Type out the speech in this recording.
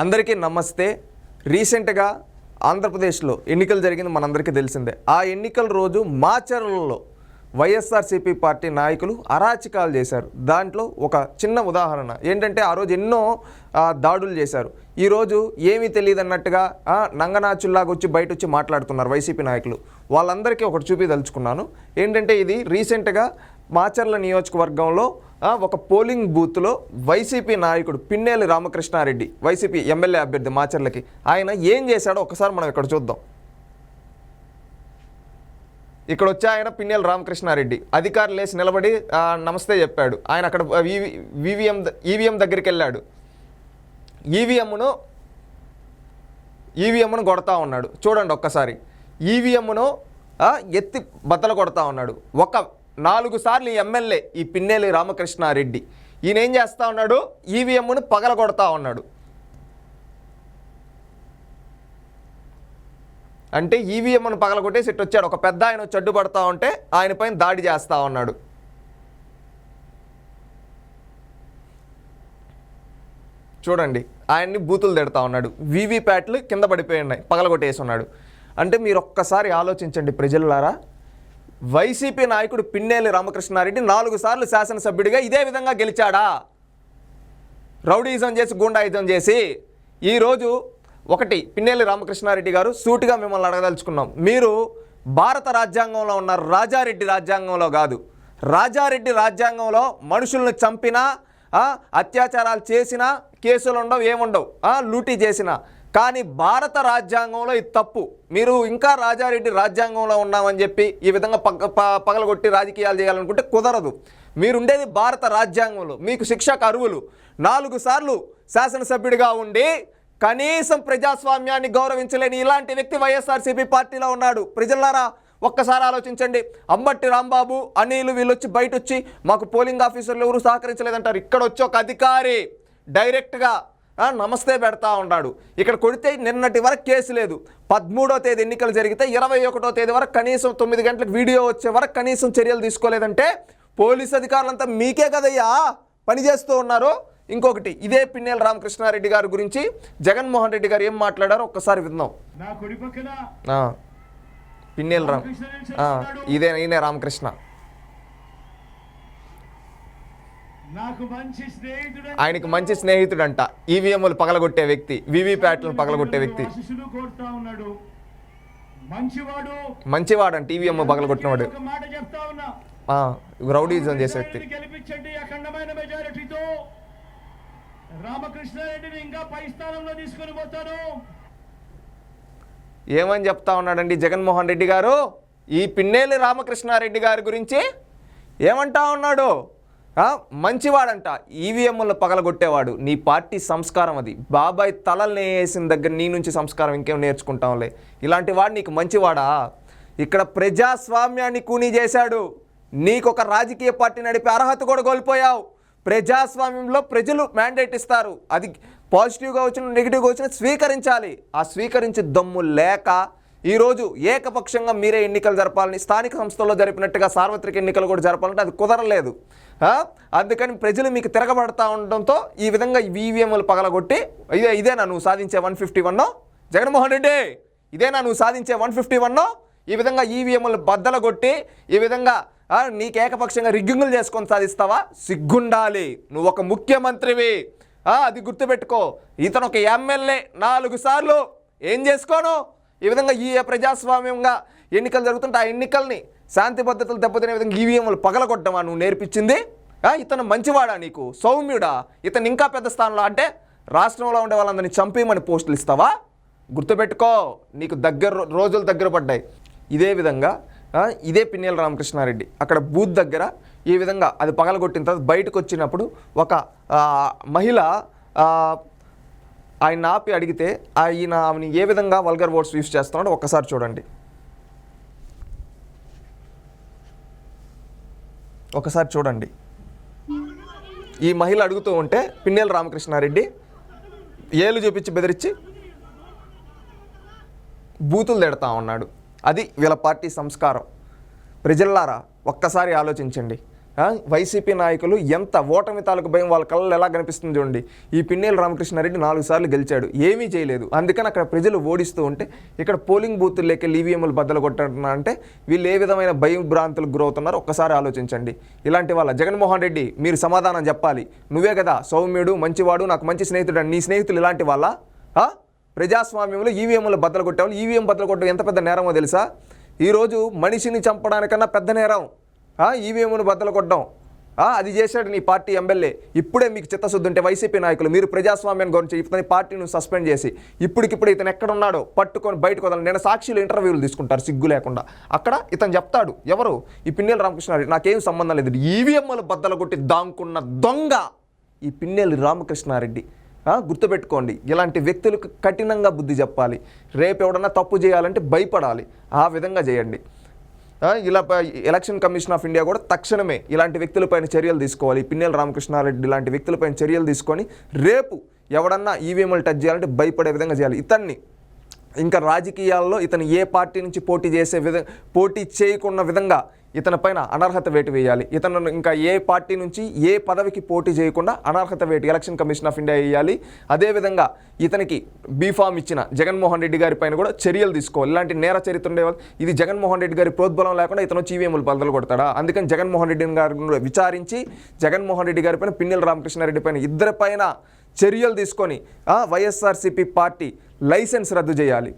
అందరికీ నమస్తే. రీసెంట్గా ఆంధ్రప్రదేశ్లో ఎన్నికలు జరిగింది మనందరికీ తెలిసిందే. ఆ ఎన్నికల రోజు మాచర్లలో వైఎస్ఆర్సీపీ పార్టీ నాయకులు అరాచకాలు చేశారు. దాంట్లో ఒక చిన్న ఉదాహరణ ఏంటంటే ఆ రోజు ఎన్నో దాడులు చేశారు. ఈరోజు ఏమీ తెలియదు అన్నట్టుగా నంగనాచుల్లాగా వచ్చి బయట వచ్చి మాట్లాడుతున్నారు వైసీపీ నాయకులు. వాళ్ళందరికీ ఒకటి చూపిదలుచుకున్నాను ఏంటంటే ఇది రీసెంట్గా మాచర్ల నియోజకవర్గంలో ఒక పోలింగ్ బూత్లో వైసీపీ నాయకుడు పిన్నేలి రామకృష్ణారెడ్డి వైసీపీ ఎమ్మెల్యే అభ్యర్థి మాచర్లకి. ఆయన ఏం చేశాడో ఒకసారి మనం ఇక్కడ చూద్దాం. ఇక్కడ వచ్చి ఆయన పిన్నెల రామకృష్ణారెడ్డి. అధికారులు లేచి నిలబడి నమస్తే చెప్పాడు. ఆయన అక్కడ వివిఎం ఈవీఎం దగ్గరికి వెళ్ళాడు. ఈవీఎంను ఈవీఎంను కొడతా ఉన్నాడు. చూడండి ఒక్కసారి. ఈవీఎంను ఎత్తి బద్దలు కొడతా ఉన్నాడు. ఒక నాలుగు సార్లు ఈ ఎమ్మెల్యే ఈ పిన్నేలి రామకృష్ణారెడ్డి. ఈయన ఏం చేస్తా ఉన్నాడు? ఈవీఎంను పగలగొడతా ఉన్నాడు. అంటే ఈవీఎంను పగలగొట్టేసి ఇటు వచ్చాడు ఒక పెద్ద ఆయన వచ్చి అడ్డుపడతా ఉంటే ఆయన పైన దాడి చేస్తా ఉన్నాడు. చూడండి ఆయన్ని బూతులు తిడతా ఉన్నాడు. వీవీప్యాట్లు కింద పడిపోయి ఉన్నాయి పగలగొట్టేసి ఉన్నాడు. అంటే మీరు ఒక్కసారి ఆలోచించండి ప్రజలారా. వైసీపీ నాయకుడు పిన్నేలి రామకృష్ణారెడ్డి నాలుగు సార్లు శాసనసభ్యుడిగా ఇదే విధంగా గెలిచాడా? రౌడీజం చేసి గూండాయుధం చేసి ఈరోజు ఒకటి పిన్నేలి రామకృష్ణారెడ్డి గారు సూటిగా మిమ్మల్ని అడగదలుచుకున్నాం. మీరు భారత రాజ్యాంగంలో ఉన్న రాజారెడ్డి రాజ్యాంగంలో కాదు. రాజారెడ్డి రాజ్యాంగంలో మనుషులను చంపినా అత్యాచారాలు చేసినా కేసులు ఉండవు ఏముండవు లూటీ చేసినా. కానీ భారత రాజ్యాంగంలో ఇది తప్పు. మీరు ఇంకా రాజారెడ్డి రాజ్యాంగంలో ఉన్నామని చెప్పి ఈ విధంగా పగ పగలగొట్టి రాజకీయాలు చేయాలనుకుంటే కుదరదు. మీరుండేది భారత రాజ్యాంగంలో. మీకు శిక్షకు అరువులు నాలుగు సార్లు శాసనసభ్యుడిగా ఉండి కనీసం ప్రజాస్వామ్యాన్ని గౌరవించలేని ఇలాంటి వ్యక్తి వైఎస్ఆర్సీపీ పార్టీలో ఉన్నాడు. ప్రజలారా ఒక్కసారి ఆలోచించండి. అంబట్టి రాంబాబు అనిల్ వీళ్ళొచ్చి బయట వచ్చి మాకు పోలింగ్ ఆఫీసర్లు ఎవరు సహకరించలేదంటారు. ఇక్కడ వచ్చి ఒక అధికారి డైరెక్ట్గా నమస్తే పెడతా ఉన్నాడు. ఇక్కడ కొడితే నిన్నటి వరకు కేసు లేదు. పదమూడో తేదీ ఎన్నికలు జరిగితే ఇరవై ఒకటో తేదీ వరకు కనీసం తొమ్మిది గంటలకు వీడియో వచ్చే వరకు కనీసం చర్యలు తీసుకోలేదంటే పోలీస్ అధికారులంతా మీకే కదయ్యా పనిచేస్తూ ఉన్నారు? ఇంకొకటి ఇదే పిన్నెల రామకృష్ణారెడ్డి గారి గురించి జగన్మోహన్ రెడ్డి గారు ఏం మాట్లాడారో ఒక్కసారి విందాం. పిన్నెల రామ్ ఇదే ఈయనే రామకృష్ణ. నాకు మంచి స్నేహితుడు ఆయనకి మంచి స్నేహితుడంట. ఈవీఎంలు పగలగొట్టే వ్యక్తి వీవీప్యాట్లను పగలగొట్టే వ్యక్తి. మంచివాడు. మంచివాడంట ఈవీఎం పగలగొట్టినవాడు. రౌడీజం చేసే వ్యక్తి. రామకృష్ణారెడ్డిని గెలిపించండి అఖండమైన మెజారిటీతో రామకృష్ణారెడ్డిని ఇంకా పై స్థానంలో తీసుకొని పోతాను. ఏమని చెప్తా ఉన్నాడండి జగన్మోహన్ రెడ్డి గారు? ఈ పిన్నేలి రామకృష్ణారెడ్డి గారి గురించి ఏమంటా ఉన్నాడు? మంచివాడంట. ఈవీఎంలు పగలగొట్టేవాడు. నీ పార్టీ సంస్కారం అది. బాబాయ్ తలల్ని వేసిన దగ్గర నీ నుంచి సంస్కారం ఇంకేం నేర్చుకుంటాంలే. ఇలాంటి వాడు నీకు మంచివాడా? ఇక్కడ ప్రజాస్వామ్యాన్ని కూనీ చేశాడు. నీకు ఒక రాజకీయ పార్టీ నడిపే అర్హత కూడా కోల్పోయావు. ప్రజాస్వామ్యంలో ప్రజలు మ్యాండేట్ ఇస్తారు. అది పాజిటివ్గా వచ్చిన నెగిటివ్గా వచ్చిన స్వీకరించాలి. ఆ స్వీకరించే దమ్ము లేక ఈరోజు ఏకపక్షంగా మీరే ఎన్నికలు జరపాలని స్థానిక సంస్థల్లో జరిపినట్టుగా సార్వత్రిక ఎన్నికలు కూడా జరపాలంటే అది కుదరలేదు. అందుకని ప్రజలు మీకు తిరగబడతా ఉండడంతో ఈ విధంగా ఈవీఎంలు పగలగొట్టి ఇదే ఇదేనా నువ్వు సాధించే వన్ ఫిఫ్టీ వన్నో జగన్మోహన్ రెడ్డి ఇదేనా నువ్వు సాధించే వన్ ఫిఫ్టీ వన్నో ఈ విధంగా ఈవీఎంలు బద్దలగొట్టి ఈ విధంగా నీకు ఏకపక్షంగా రిగ్గింగులు చేసుకొని సాధిస్తావా? సిగ్గుండాలి. నువ్వు ఒక ముఖ్యమంత్రివి. అది గుర్తుపెట్టుకో. ఇతను ఒక ఎమ్మెల్యే నాలుగు సార్లు. ఏం చేసుకోను? ఈ విధంగా ఈ ప్రజాస్వామ్యంగా ఎన్నికలు జరుగుతుంటే ఆ ఎన్నికల్ని శాంతి భద్రతలు దెబ్బతినే విధంగా ఈవీఎంలు పగలగొట్టమా నువ్వు నేర్పించింది. ఇతను మంచివాడా నీకు? సౌమ్యుడా? ఇతను ఇంకా పెద్ద స్థానంలో అంటే రాష్ట్రంలో ఉండే వాళ్ళందరినీ చంపేయమని పోస్టులు ఇస్తావా? గుర్తుపెట్టుకో నీకు దగ్గర రోజులు దగ్గర పడ్డాయి. ఇదే విధంగా ఇదే పిన్నెల రామకృష్ణారెడ్డి. అక్కడ బూత్ దగ్గర ఈ విధంగా అది పగలగొట్టిన తర్వాత బయటకు వచ్చినప్పుడు ఒక మహిళ ఆయన ఆపి అడిగితే ఆయన ఆమెని ఏ విధంగా వల్గర్ వర్డ్స్ యూస్ చేస్తున్నాడో ఒక్కసారి చూడండి. ఒకసారి చూడండి. ఈ మహిళ అడుగుతూ ఉంటే పిన్నెల రామకృష్ణారెడ్డి ఏలు చూపించి బెదిరించి బూతులు తిడతా ఉన్నాడు. అది వీళ్ళ పార్టీ సంస్కారం. ప్రజల్లారా ఒక్కసారి ఆలోచించండి. వైసీపీ నాయకులు ఎంత ఓటమి తాలూకు భయం వాళ్ళ కళ్ళలో ఎలా కనిపిస్తుంది చూడండి. ఈ పిన్నేలు రామకృష్ణారెడ్డి నాలుగు సార్లు గెలిచాడు. ఏమీ చేయలేదు. అందుకని అక్కడ ప్రజలు ఓడిస్తూ ఉంటే ఇక్కడ పోలింగ్ బూతుల్లోకి ఈవీఎంలు బద్దలు కొట్టడం అంటే వీళ్ళు ఏ విధమైన భయం భ్రాంతులకు గురవుతున్నారో ఒక్కసారి ఆలోచించండి. ఇలాంటి వాళ్ళ జగన్మోహన్ రెడ్డి మీరు సమాధానం చెప్పాలి. నువ్వే కదా సౌమ్యుడు మంచివాడు నాకు మంచి స్నేహితుడు నీ స్నేహితులు ఇలాంటి వాళ్ళ? ప్రజాస్వామ్యంలో ఈవీఎంలు బద్దలు కొట్టావు. ఈవీఎం బద్దలు కొట్టడం ఎంత పెద్ద నేరమో తెలుసా? ఈరోజు మనిషిని చంపడానికన్నా పెద్ద నేరం. ఈవీఎంను బద్దలు కొట్టడం. అది చేశాడు నీ పార్టీ ఎమ్మెల్యే. ఇప్పుడే మీకు చిత్తశుద్ధి ఉంటే వైసీపీ నాయకులు మీరు ప్రజాస్వామ్యం గురించి ఇతని పార్టీని సస్పెండ్ చేసి ఇప్పటికిప్పుడు ఇతను ఎక్కడ ఉన్నాడో పట్టుకొని బయటకు వదలండి నేను సాక్షులు ఇంటర్వ్యూలు తీసుకుంటారు సిగ్గు లేకుండా. అక్కడ ఇతను చెప్తాడు ఎవరు? ఈ పిన్నెల రామకృష్ణారెడ్డి. నాకేం సంబంధం లేదు. ఈవీఎంలు బద్దలు కొట్టి దాంకున్న దొంగ ఈ పిన్నెల్లి రామకృష్ణారెడ్డి. గుర్తుపెట్టుకోండి ఇలాంటి వ్యక్తులకు కఠినంగా బుద్ధి చెప్పాలి. రేపు ఎవడన్నా తప్పు చేయాలంటే భయపడాలి. ఆ విధంగా చేయండి. ఇలా ప- ఎలక్షన్ కమిషన్ ఆఫ్ ఇండియా కూడా తక్షణమే ఇలాంటి వ్యక్తులపైన చర్యలు తీసుకోవాలి. పిన్నెల రామకృష్ణారెడ్డి ఇలాంటి వ్యక్తులపైన చర్యలు తీసుకొని రేపు ఎవడన్నా ఈవీఎంలు టచ్ చేయాలంటే భయపడే విధంగా చేయాలి. ఇతన్ని ఇంకా రాజకీయాల్లో ఇతను ఏ పార్టీ నుంచి పోటీ చేసే విధ పోటీ చేయకున్న విధంగా ఇతనిపైన అనర్హత వేటు వేయాలి. ఇతను ఇంకా ఏ పార్టీ నుంచి ఏ పదవికి పోటీ చేయకుండా అనర్హత వేటు ఎలక్షన్ కమిషన్ ఆఫ్ ఇండియా వేయాలి. అదేవిధంగా ఇతనికి బీఫామ్ ఇచ్చిన జగన్మోహన్ రెడ్డి గారి పైన కూడా చర్యలు తీసుకోవాలి. ఇలాంటి నేర చరిత్ర ఉండేవాళ్ళు ఇది జగన్మోహన్ రెడ్డి గారి ప్రోద్బలం లేకుండా ఇతను చీవీఎంలు ఈవీఎంలు బదలు కొడతాడా? అందుకని జగన్మోహన్ రెడ్డి గారిని కూడా విచారించి జగన్మోహన్ రెడ్డి గారి పైన పిన్నెల రామకృష్ణారెడ్డి పైన ఇద్దరి పైన చర్యలు తీసుకొని వైఎస్ఆర్సీపీ పార్టీ లైసెన్స్ రద్దు చేయాలి.